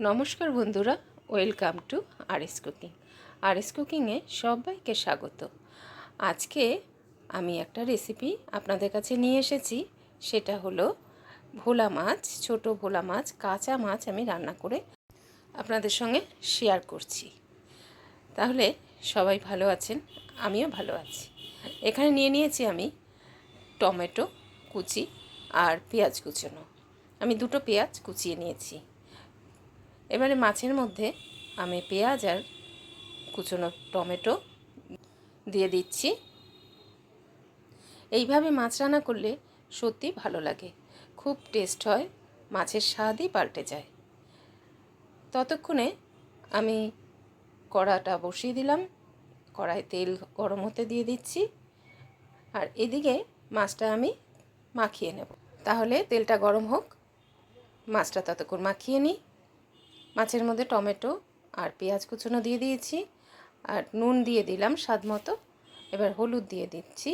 নমস্কার বন্ধুরা, welcome to R S cooking. R S কুকিংয়ে সবাইকে স্বাগত। আজকে আমি একটা রেসিপি আপনাদের কাছে নিয়ে এসেছি, সেটা হলো ভোলা মাছ, ছোট ভোলা মাছ, কাঁচা মাছ আমি রান্না করে আপনাদের সঙ্গে শেয়ার করছি। তাহলে সবাই ভালো আছেন, আমিও ভালো আছি। এখানে নিয়ে নিয়েছি আমি টমেটো, কুচি আর পেঁয়াজ কুচোনো। আমি দুটো পেঁয়াজ কুচিয়ে নিয়েছি। এবারে মাছের মধ্যে আমি পেঁয়াজ আর কুচনো টমেটো দিয়ে দিচ্ছি। এইভাবে মাছ রান্না করলে সত্যি ভালো লাগে। খুব টেস্ট হয়, মাছের স্বাদই পাল্টে যায়। ততক্ষণে আমি কড়াটা বসিয়ে দিলাম কড়াই তেল গরম হতে দিয়ে দিচ্ছি আর এদিকে মাছটা আমি মাখিয়ে নেব। তাহলে তেলটা গরম হোক, মাছটা ততক্ষণ মাখিয়ে নিই। মাছের মধ্যে টমেটো আর পেঁয়াজ কুচনো দিয়ে দিয়েছি আর নুন দিয়ে দিলাম স্বাদ মতো। এবার হলুদ দিয়ে দিচ্ছি।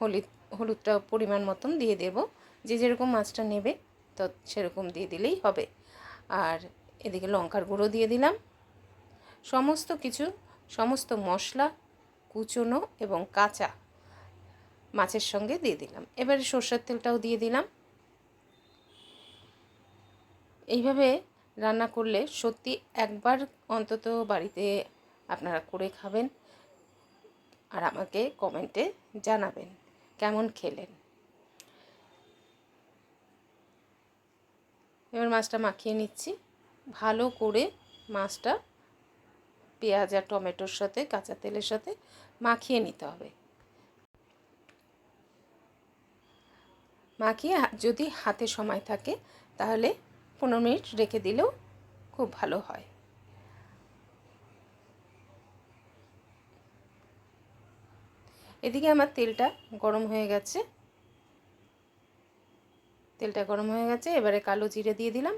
হলুদ, হলুদটা পরিমাণ মতন দিয়ে দেব। যে যেরকম মাছটা নেবে তো সেরকম দিয়ে দিলেই হবে। আর এদিকে লঙ্কার গুঁড়ো দিয়ে দিলাম। সমস্ত কিছু, সমস্ত মশলা কুচনো এবং কাঁচা মাছের সঙ্গে দিয়ে দিলাম। এবারে সর্ষের তেলটাও দিয়ে দিলাম। এইভাবে রান্না করলে সত্যি একবার অন্তত বাড়িতে আপনারা করে খাবেন আর আমাকে কমেন্টে জানাবেন কেমন খেলেন। এবার মাছটা মাখিয়ে নিচ্ছি। ভালো করে মাছটা পেঁয়াজ আর টমেটোর সাথে, কাঁচা তেলের সাথে মাখিয়ে নিতে হবে। মাখিয়ে যদি হাতে সময় থাকে তাহলে পনেরো মিনিট রেখে দিলেও খুব ভালো হয়। এদিকে আমার তেলটা গরম হয়ে গেছে। তেলটা গরম হয়ে গেছে, এবারে কালো জিরে দিয়ে দিলাম।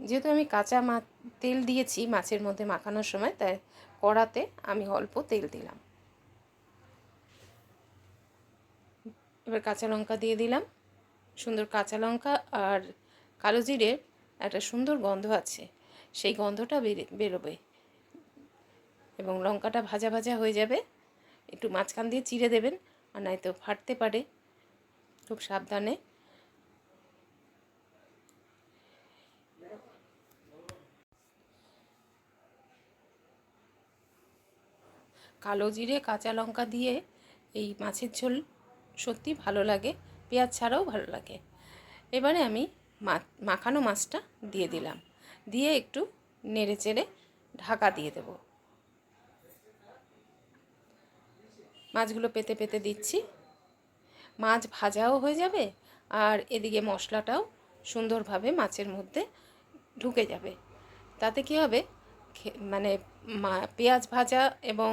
যেহেতু আমি কাঁচা মা, তেল দিয়েছি মাছের মধ্যে মাখানোর সময়, তাই কড়াতে আমি অল্প তেল দিলাম। এবার কাঁচা লঙ্কা দিয়ে দিলাম। সুন্দর কাঁচা লঙ্কা আর কালো জিরের একটা সুন্দর গন্ধ আছে, সেই গন্ধটা বেরে, বেরোবে। এবং লঙ্কাটা ভাজা ভাজা হয়ে যাবে। একটু মাঝখান দিয়ে চিড়ে দেবেন, আর নয়তো ফাটতে পারে খুব সাবধানে। কালো জিরে, কাঁচা লঙ্কা দিয়ে এই মাছের ঝোল সত্যি ভালো লাগে, পেঁয়াজ ছাড়াও ভালো লাগে। এবারে আমি মাখানো মাছটা দিয়ে দিলাম। দিয়ে একটু নেড়ে চেড়ে ঢাকা দিয়ে দেব। মাছগুলো পেতে পেতে দিচ্ছি। মাছ ভাজাও হয়ে যাবে আর এদিকে মশলাটাও সুন্দরভাবে মাছের মধ্যে ঢুকে যাবে। তাতে কী হবে? মানে পেঁয়াজ ভাজা এবং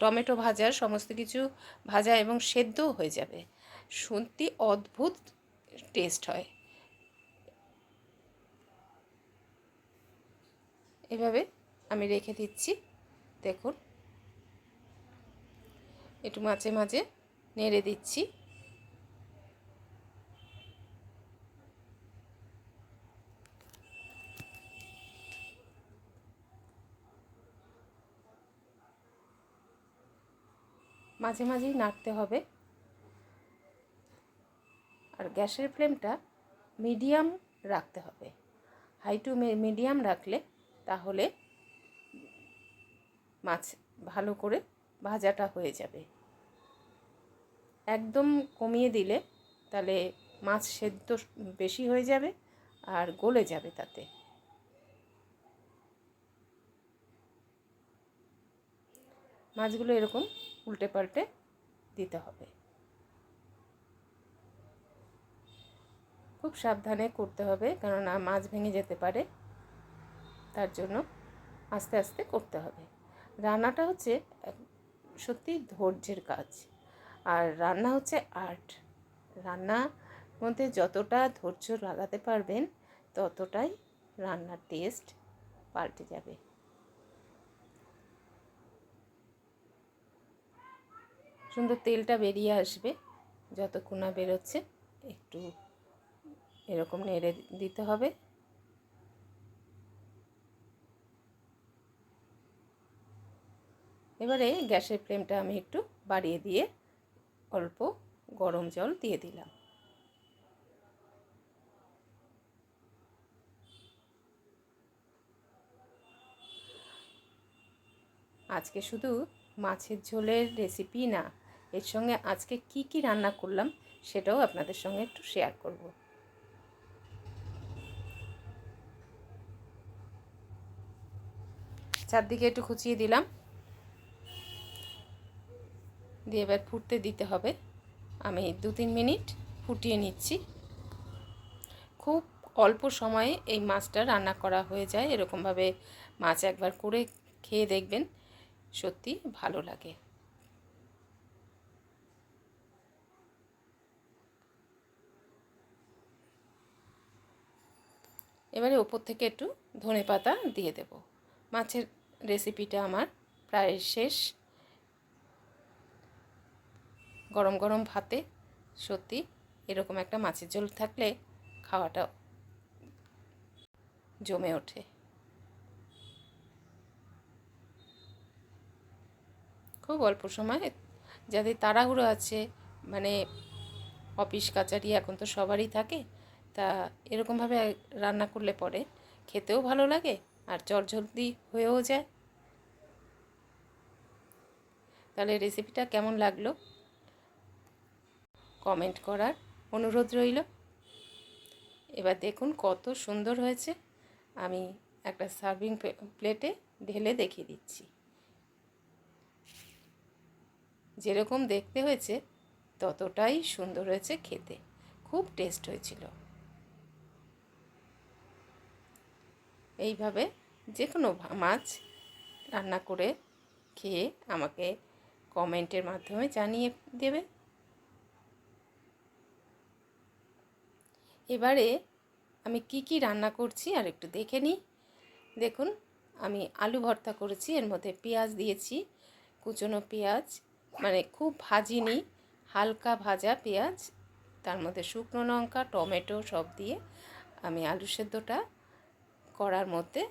টমেটো ভাজা, সমস্ত কিছু ভাজা এবং সেদ্ধও হয়ে যাবে। সত্যি অদ্ভুত টেস্ট হয়। এভাবে আমি রেখে দিচ্ছি। দেখুন, একটু মাঝে মাঝে নেড়ে দিচ্ছি। মাঝে মাঝেই নাড়তে হবে। আর গ্যাসের ফ্লেমটা মিডিয়াম রাখতে হবে। হাই টু মিডিয়াম রাখলে তাহলে মাছ ভালো করে ভাজাটা হয়ে যাবে। একদম কমিয়ে দিলে তাহলে মাছ সেদ্ধ বেশি হয়ে যাবে আর গলে যাবে তাতে। মাছগুলো এরকম উল্টে পাল্টে দিতে হবে। খুব সাবধানে করতে হবে কেননা মাছ ভেঙে যেতে পারে। তার জন্য আস্তে আস্তে করতে হবে। রান্নাটা হচ্ছে সত্যি ধৈর্যের কাজ। আর রান্না হচ্ছে আর্ট। রান্না মধ্যে যতটা ধৈর্য লাগাতে পারবেন, ততটাই রান্নার টেস্ট পাল্টে যাবে। সুন্দর তেলটা বেরিয়ে আসবে যতক্ষণ না বেরোচ্ছে, একটু এরকম নেড়ে দিতে হবে। এবারে গ্যাসের ফ্লেমটা আমি একটু বাড়িয়ে দিয়ে অল্প গরম জল দিয়ে দিলাম। আজকে শুধু মাছের ঝোলের রেসিপি না এর সঙ্গে আজকে কি কি রান্না করলাম সেটাও আপনাদের সঙ্গে একটু শেয়ার করব। চারদিকে একটু খুচিয়ে দিলাম। দিয়ে এবার ফুটতে দিতে হবে। আমি দু তিন মিনিট ফুটিয়ে নিচ্ছি। খুব অল্প সময়ে এই মাছটা রান্না করা হয়ে যায়। এরকমভাবে মাছ একবার করে খেয়ে দেখবেন। সত্যি ভালো লাগে। এবারে ওপর থেকে একটু ধনে পাতা দিয়ে দেব। মাছের রেসিপিটা আমার প্রায় শেষ। গরম গরম ভাতে সত্যি এরকম একটা মাছের ঝোল থাকলে খাওয়াটা জমে ওঠে। খুব অল্প সময় যাদের তাড়াহুড়ো আছে মানে অফিস, কাচারি এখন তো সবারই থাকে তা এরকমভাবে রান্না করলে পরে খেতেও ভালো লাগে আর জলদি হয়েও যায়। তাহলে রেসিপিটা কেমন লাগল? কমেন্ট করার অনুরোধ রইল। এবার দেখুন কত সুন্দর হয়েছে। আমি একটা সার্ভিং প্লেটে ঢেলে দেখিয়ে দিচ্ছি। যেরকম দেখতে হয়েছে, ততটাই সুন্দর হয়েছে খেতে। খুব টেস্ট হয়েছিল। এইভাবে যে কোনো মাছ রান্না করে খেয়ে আমাকে কমেন্টের মাধ্যমে জানিয়ে দেবে। এবারে আমি কি কি রান্না করছি আর একটু দেখে নিই। দেখুন, আমি আলু ভর্তা করেছি, এর মধ্যে পেঁয়াজ দিয়েছি, কুচনো পেঁয়াজ মানে খুব ভাজিনি হালকা ভাজা পেঁয়াজ, তার মধ্যে শুকনো লঙ্কা, টমেটো সব দিয়ে আমি আলু সেদ্ধটা করার মধ্যে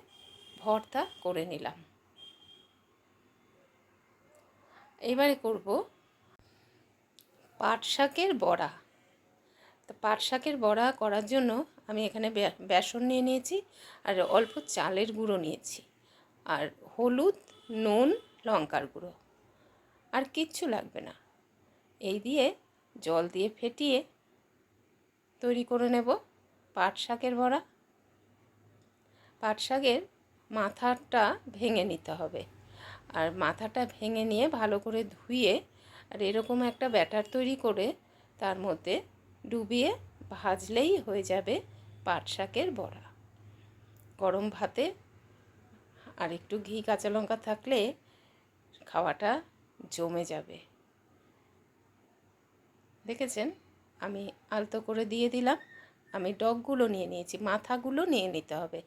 ভর্তা করে নিলাম। এবারে করব পাট শাকের বড়া। তো পাট শাকের বড়া করার জন্য আমি এখানে বেসন নিয়ে নিয়েছি আর অল্প চালের গুঁড়ো নিয়েছি আর হলুদ, নুন, লঙ্কার গুঁড়ো। আর কিচ্ছু লাগবে না। এই দিয়ে জল দিয়ে ফেটিয়ে তৈরি করে নেব পাট শাকের বড়া। পাট শাকের মাথাটা ভেঙে নিতে হবে। আর মাথাটা ভেঙে নিয়ে ভালো করে ধুয়ে আর এরকম একটা ব্যাটার তৈরি করে তার মধ্যে ডুবিয়ে ভাজলেই হয়ে যাবে পাট শাকের বড়া। গরম ভাতে আর একটু ঘি, কাঁচা লঙ্কা থাকলে খাওয়াটা জমে যাবে। দেখেছেন? আমি আলতো করে দিয়ে দিলাম। আমি ডগগুলো নিয়ে নিয়েছি, মাথাগুলো নিয়ে নিতে হবে।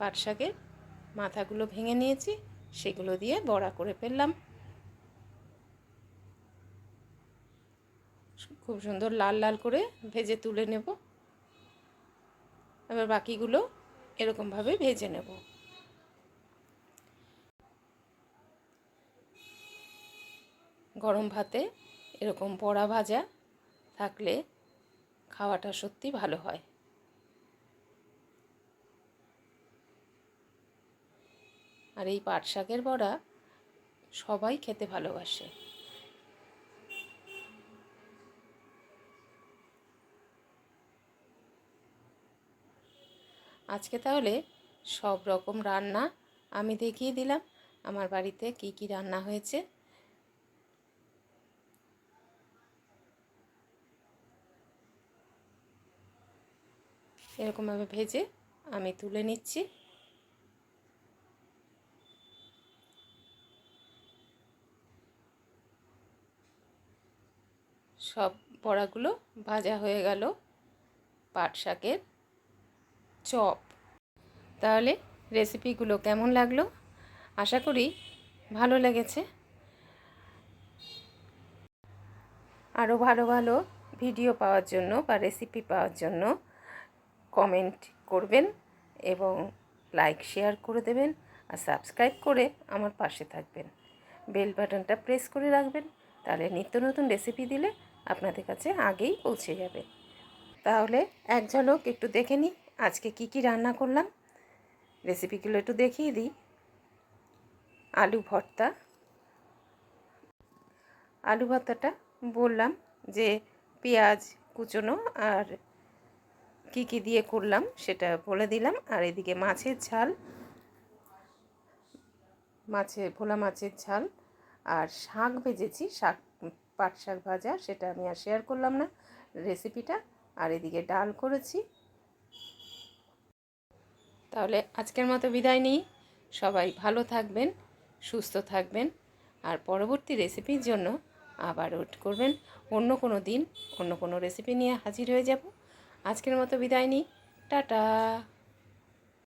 পাট শাকের মাথাগুলো ভেঙে নিয়েছি, সেগুলো দিয়ে বড়া করে ফেললাম। খুব সুন্দর লাল লাল করে ভেজে তুলে নেব। এবার বাকিগুলো এরকমভাবে ভেজে নেব। গরম ভাতে এরকম বড়া ভাজা থাকলে খাওয়াটা সত্যি ভালো হয়। আর এই পাট শাকের বড়া সবাই খেতে ভালোবাসে। আজকে তাহলে সব রকম রান্না আমি দেখিয়ে দিলাম। আমার বাড়িতে কি কি রান্না হয়েছে? এরকমভাবে ভেজে আমি তুলে নিচ্ছি। সব বড়াগুলো ভাজা হয়ে গেল। পাট শাকের চপ। তাহলে রেসিপিগুলো কেমন লাগল? আশা করি ভালো লেগেছে। আরও ভালো ভালো ভিডিও পাওয়ার জন্য বা রেসিপি পাওয়ার জন্য কমেন্ট করবেন এবং লাইক, শেয়ার করে দেবেন আর সাবস্ক্রাইব করে আমার পাশে থাকবেন। বেল বাটনটা প্রেস করে রাখবেন। তাহলে নিত্য নতুন রেসিপি দিলে আপনাদের কাছে আগেই পৌঁছে যাবে। তাহলে এক ঝলক একটু দেখে নিই, আজকে কি কি রান্না করলাম। রেসিপিগুলো একটু দেখিয়ে দিই। আলু ভর্তা। আলু ভর্তাটা বললাম যে পেঁয়াজ কুচোনো আর কি কি দিয়ে করলাম সেটা বলে দিলাম। আর এদিকে মাছের ঝাল মাছের ভোলা মাছের ঝাল আর শাক ভেজেছি, শাক পাট শাক ভাজা, সেটা আমি আর শেয়ার করলাম না। রেসিপিটা আর এদিকে ডাল করেছি। তাহলে আজকের মতো বিদায় নিই। সবাই ভালো থাকবেন, সুস্থ থাকবেন, আর পরবর্তী রেসিপির জন্য আবার ওট করবেন অন্য কোনো দিন, অন্য কোনো রেসিপি নিয়ে হাজির হয়ে যাব। আজকের মতো বিদায় নিই। টাটা!